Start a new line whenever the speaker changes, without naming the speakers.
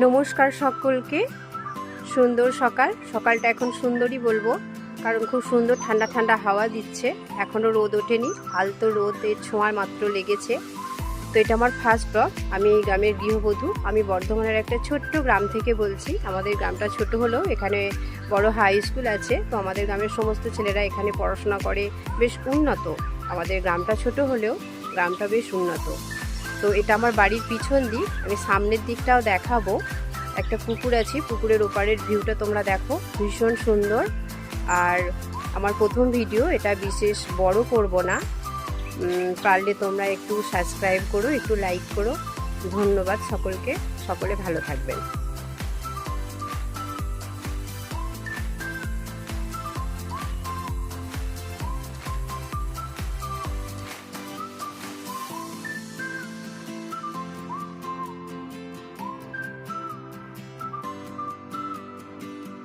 নমস্কার সকলকে। সুন্দর সকাল। সকালটা এখন সুন্দরই বলব, কারণ খুব সুন্দর ঠান্ডা ঠান্ডা হাওয়া দিচ্ছে। এখনও রোদ ওঠেনি আলতো রোদের ছোঁয়ার মাত্র লেগেছে। তো এটা আমার ফার্স্ট ব্লগ আমি এই গ্রামের গৃহবধূ। আমি বর্ধমানের একটা ছোট্ট গ্রাম থেকে বলছি। আমাদের গ্রামটা ছোট হলেও এখানে বড় হাই স্কুল আছে। তো আমাদের গ্রামের সমস্ত ছেলেরা এখানে পড়াশোনা করে। বেশ উন্নত। আমাদের গ্রামটা ছোট হলেও গ্রামটা বেশ উন্নত। তো এটা আমার বাড়ির পিছন দিক, আমি সামনের দিকটাও দেখাবো। একটা পুকুর আছে, পুকুরের ওপারের ভিউটা তোমরা দেখো, ভীষণ সুন্দর। আর আমার প্রথম ভিডিও, এটা বিশেষ বড় করব না। পারলে তোমরা একটু সাবস্ক্রাইব করো, একটু লাইক করো। ধন্যবাদ সকলকে, সকলে ভালো থাকবেন।